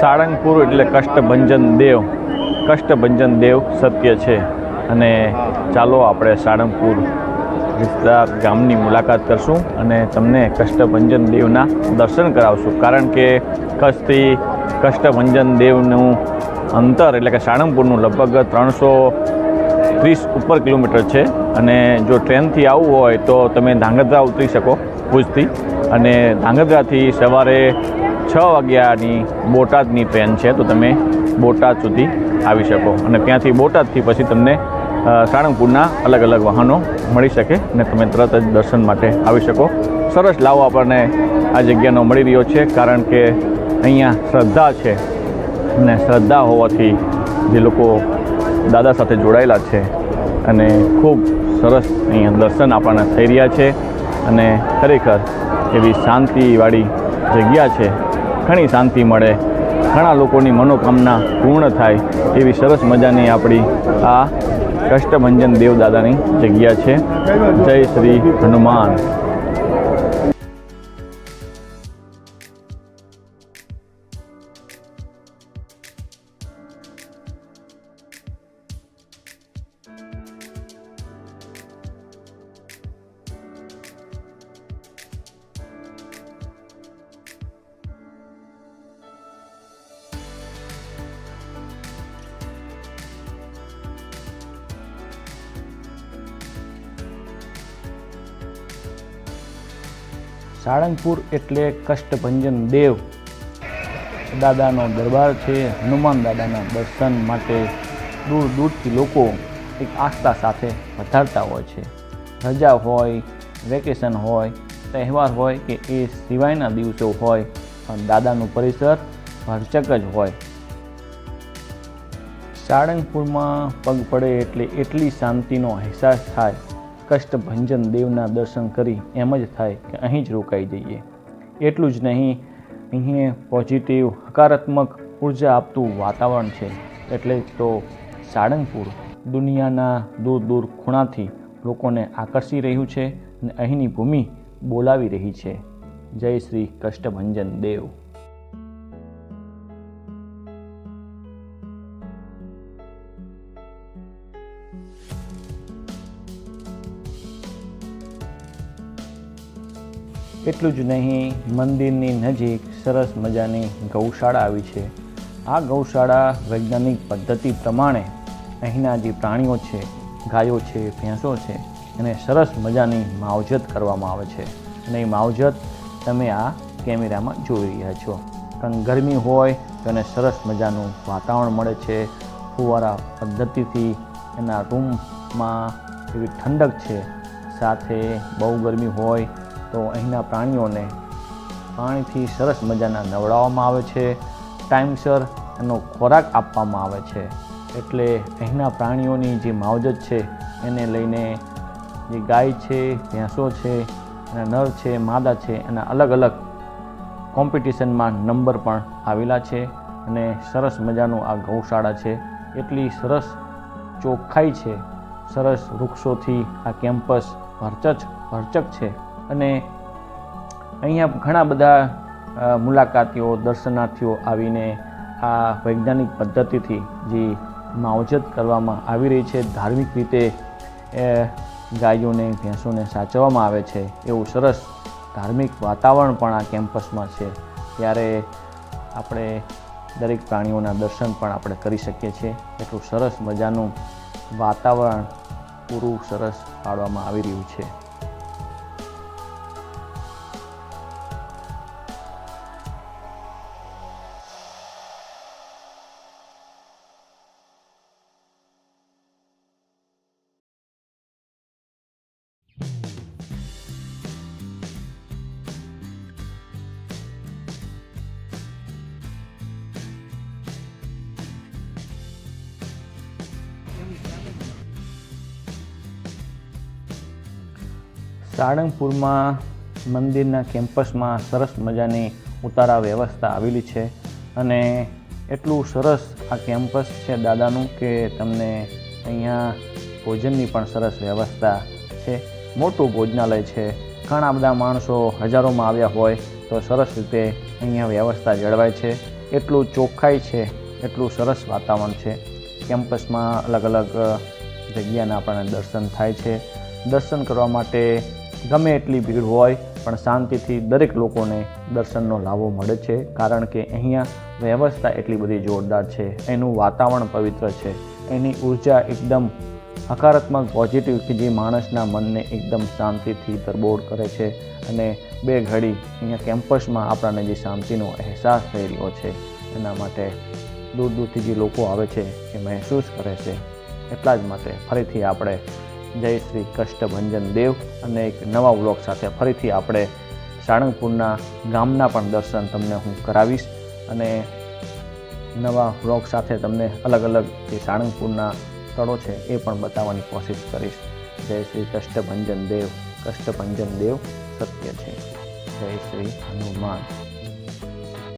સાળંગપુર એટલે કષ્ટભંજન દેવ. કષ્ટભંજન દેવ સત્ય છે. અને ચાલો આપણે સાળંગપુર વિસ્તાર ગામની મુલાકાત કરશું અને તમને કષ્ટભંજન દેવના દર્શન કરાવશું. કારણ કે કચ્છથી કષ્ટભંજન દેવનું અંતર એટલે કે સાળંગપુરનું લગભગ ત્રણસો ત્રીસ ઉપર કિલોમીટર છે. અને જો ટ્રેનથી આવવું હોય તો તમે ધાંગધ્રા ઉતરી શકો ભુજથી. અને ધાંગધ્રાથી સવારે છ વાગ્યાની બોટાદની ટ્રેન છે, તો તમે બોટાદ સુધી આવી શકો. અને ત્યાંથી બોટાદથી પછી તમને સાળંગપુરના અલગ અલગ વાહનો મળી શકે અને તમે તરત જ દર્શન માટે આવી શકો. સરસ લાવો આપણને આ જગ્યાનો મળી રહ્યો છે, કારણ કે અહીંયા શ્રદ્ધા છે અને શ્રદ્ધા હોવાથી જે લોકો દાદા સાથે જોડાયેલા છે અને ખૂબ સરસ અહીંયા દર્શન આપણને થઈ રહ્યા છે. અને ખરેખર એવી શાંતિવાળી જગ્યા છે ઘણી શાંતિ મળે. ઘણા લોકોની મનોકામના પૂર્ણ થાય એવી સરસ મજાની આપણી આ કષ્ટભંજન દેવદાદાની જગ્યા છે. જય શ્રી હનુમાન. સાળંગપુર એટલે કષ્ટભંજન દેવ. દાદાનો દરબાર છે હનુમાન દાદાના દર્શન માટે દૂર દૂરથી લોકો એક આસ્થા સાથે વધારતા હોય છે. રજા હોય, વેકેશન હોય, તહેવાર હોય કે એ સિવાયના દિવસો હોય, પણ દાદાનું પરિસર ભરચક જ હોય. સાળંગપુરમાં પગ પડે એટલે એટલી શાંતિનો અહેસાસ થાય કષ્ટભંજન દેવના દર્શન કરી એમ જ થાય કે અહીં જ રોકાઈ જઈએ. એટલું જ નહીં અહીં પોઝિટિવ, હકારાત્મક ઊર્જા આપતું વાતાવરણ છે. એટલે તો સાળંગપુર દુનિયાના દૂર દૂર ખૂણાથી લોકોને આકર્ષી રહ્યું છે અને અહીંની ભૂમિ બોલાવી રહી છે. જય શ્રી કષ્ટભંજન દેવ. એટલું જ નહીં, મંદિરની નજીક સરસ મજાની ગૌશાળા આવી છે. આ ગૌશાળા વૈજ્ઞાનિક પદ્ધતિ પ્રમાણે અહીંના જે પ્રાણીઓ છે, ગાયો છે, ભેંસો છે, એને સરસ મજાની માવજત કરવામાં આવે છે. અને એ માવજત તમે આ કેમેરામાં જોઈ રહ્યા છો. કારણ ગરમી હોય તો એને સરસ મજાનું વાતાવરણ મળે છે. ફુવારા પદ્ધતિથી એના રૂમમાં એવી ઠંડક છે. સાથે બહુ ગરમી હોય તો અહીંના પ્રાણીઓને પાણીથી સરસ મજાના નવડાવવામાં આવે છે. ટાઈમસર એનો ખોરાક આપવામાં આવે છે. એટલે અહીંના પ્રાણીઓની જે માવજત છે, એને લઈને જે ગાય છે, ભેંસો છે અને નર છે, માદા છે, એના અલગ અલગ કોમ્પિટિશનમાં નંબર પણ આવેલા છે અને સરસ મજાનું આ ગૌશાળા છે. એટલી સરસ ચોખ્ખાઈ છે. સરસ વૃક્ષોથી આ કેમ્પસ ભરચક ભરચક છે. અને અહીંયા ઘણા બધા મુલાકાતીઓ, દર્શનાર્થીઓ આવીને આ વૈજ્ઞાનિક પદ્ધતિથી જે માવજત કરવામાં આવી રહી છે, ધાર્મિક રીતે ગાયોને, ભેંસોને સાચવવામાં આવે છે, એવું સરસ ધાર્મિક વાતાવરણ પણ આ કેમ્પસમાં છે. ત્યારે આપણે દરેક પ્રાણીઓના દર્શન પણ આપણે કરી શકીએ છીએ. એટલું સરસ મજાનું વાતાવરણ પૂરું સરસ પાડવામાં આવી રહ્યું છે. સાળંગપુરમાં મંદિરના કેમ્પસમાં સરસ મજાની ઉતારા વ્યવસ્થા આવેલી છે અને એટલું સરસ આ કેમ્પસ છે દાદાનું કે તમને અહીંયા ભોજનની પણ સરસ વ્યવસ્થા છે. મોટું ભોજનાલય છે. ઘણા બધા માણસો હજારોમાં આવ્યા હોય તો સરસ રીતે અહીંયા વ્યવસ્થા જળવાય છે. એટલું ચોખ્ખાઈ છે, એટલું સરસ વાતાવરણ છે. કેમ્પસમાં અલગ અલગ જગ્યાના આપણને દર્શન થાય છે. દર્શન કરવા માટે ગમે એટલી ભીડ હોય, પણ શાંતિથી દરેક લોકોને દર્શનનો લાભો મળે છે. કારણ કે અહીંયા વ્યવસ્થા એટલી બધી જોરદાર છે. એનું વાતાવરણ પવિત્ર છે. એની ઊર્જા એકદમ હકારાત્મક પોઝિટિવ કે જે માણસના મનને એકદમ શાંતિથી તરબોળ કરે છે અને બે ઘડી અહીંયા કેમ્પસમાં આપણને જે શાંતિનો અહેસાસ થઈ રહ્યો છે, એના માટે દૂર દૂરથી જે લોકો આવે છે એ મહેસૂસ કરે છે. એટલા જ માટે ફરીથી આપણે જય શ્રી કષ્ટભંજન દેવ અને એક નવા વ્લોગ સાથે ફરીથી આપણે સાળંગપુરના ગામના પણ દર્શન તમને હું કરાવીશ અને નવા વ્લોગ સાથે તમને અલગ અલગ જે સાળંગપુરના સ્થળો છે એ પણ બતાવવાની કોશિશ કરીશ. જય શ્રી કષ્ટભંજન દેવ. કષ્ટભંજન દેવ સત્ય છે. જય શ્રી હનુમાન.